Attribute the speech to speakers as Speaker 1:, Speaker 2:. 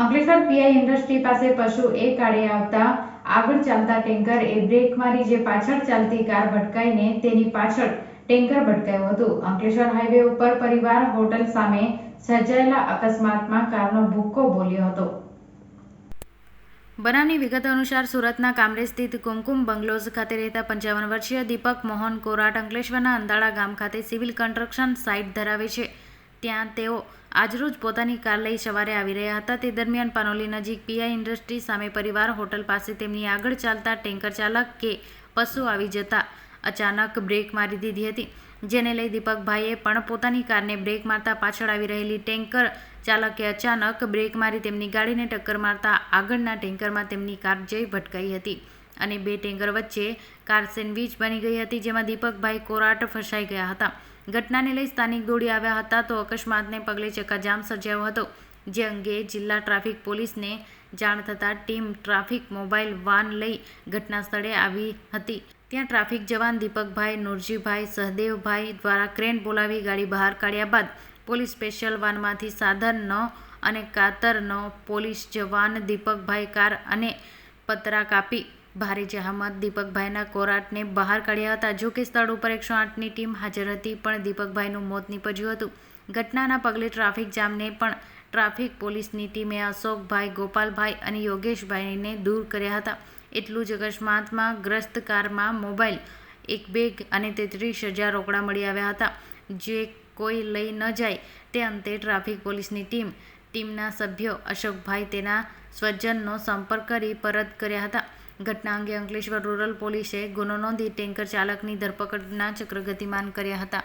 Speaker 1: Ankleshwar PI industry પાસે પશુ એ કાળે આવતા આગળ ચાલતા ટેન્કર એ બ્રેક મારી જે પાછળ ચાલતી કાર ભટકાઈને તેની પાછળ ટેન્કર ભટકાયું હતું. અંકલેશ્વર હાઈવે ઉપર પરિવાર હોટલ સામે સર્જાયેલા અકસ્માતમાં કારનો ભૂક્કો બોલ્યો હતો. બનાવની વિગત અનુસાર સુરતના કામરેજ સ્થિત કુમકુમ બંગલોઝ ખાતે રહેતા પંચાવન વર્ષીય દીપક મોહન કોરાટ અંકલેશ્વરના અંદાળા ગામ ખાતે સિવિલ કન્સ્ટ્રક્શન સાઇટ ધરાવે છે. ત્યાં તેઓ આજરોજ પોતાની કાર લઈ સવારે આવી રહ્યા હતા. તે દરમિયાન પાનોલી નજીક પીઆઈ ઇન્ડસ્ટ્રી સામે પરિવાર હોટલ પાસે તેમની આગળ ચાલતા ટેન્કર ચાલક કે પશુ આવી જતા અચાનક બ્રેક મારી દીધી હતી, જેને લઈ દીપકભાઈએ પણ પોતાની કારને બ્રેક મારતા પાછળ આવી રહેલી ટેન્કર ચાલકે અચાનક બ્રેક મારી તેમની ગાડીને ટક્કર મારતા આગળના ટેન્કરમાં તેમની કાર જઈ ભટકાઈ હતી. અને બે ટેન્કર વચ્ચે કાર સેન્ડવિચ બની ગઈ હતી, જેમાં દીપકભાઈ કોરાટ ફસાઈ ગયા હતા. ઘટનાને લઈ સ્થાનિક દોડી આવ્યા હતા તો અકસ્માતને પગલે ચક્કાજામ સર્જાયો હતો. જે અંગે જિલ્લા ટ્રાફિક પોલીસને જાણ થતાં ટીમ ટ્રાફિક મોબાઈલ વાન લઈ ઘટના સ્થળે આવી હતી. ત્યાં ટ્રાફિક જવાન દીપકભાઈ નુરજીભાઈ સહદેવભાઈ દ્વારા ક્રેન બોલાવી ગાડી બહાર કાઢ્યા બાદ પોલીસ સ્પેશિયલ વાનમાંથી સાધનનો અને કાતરનો પોલીસ જવાન દીપકભાઈ કાર અને પતરા કાપી ભારે જહેમત. દીપકભાઈના કોરાટને બહાર કાઢ્યા હતા. જો કે સ્થળ ઉપર એકસો આઠની ટીમ હાજર હતી, પણ દીપકભાઈનું મોત નીપજ્યું હતું. ઘટનાના પગલે ટ્રાફિક જામને પણ ટ્રાફિક પોલીસની ટીમે અશોકભાઈ, ગોપાલભાઈ અને યોગેશભાઈને દૂર કર્યા હતા. એટલું જ અકસ્માતમાં ગ્રસ્ત કારમાં મોબાઈલ, એક બેગ અને તેત્રીસ હજાર રોકડા મળી આવ્યા હતા. જે કોઈ લઈ ન જાય તે અંતે ટ્રાફિક પોલીસની ટીમ, ટીમના સભ્યો અશોકભાઈ તેના સ્વજનનો સંપર્ક કરી પરત કર્યા હતા. ઘટના અંગે અંકલેશ્વર રૂરલ પોલીસે ગુનો નોંધી ટેન્કર ચાલકની ધરપકડના ચક્ર ગતિમાન કર્યા હતા.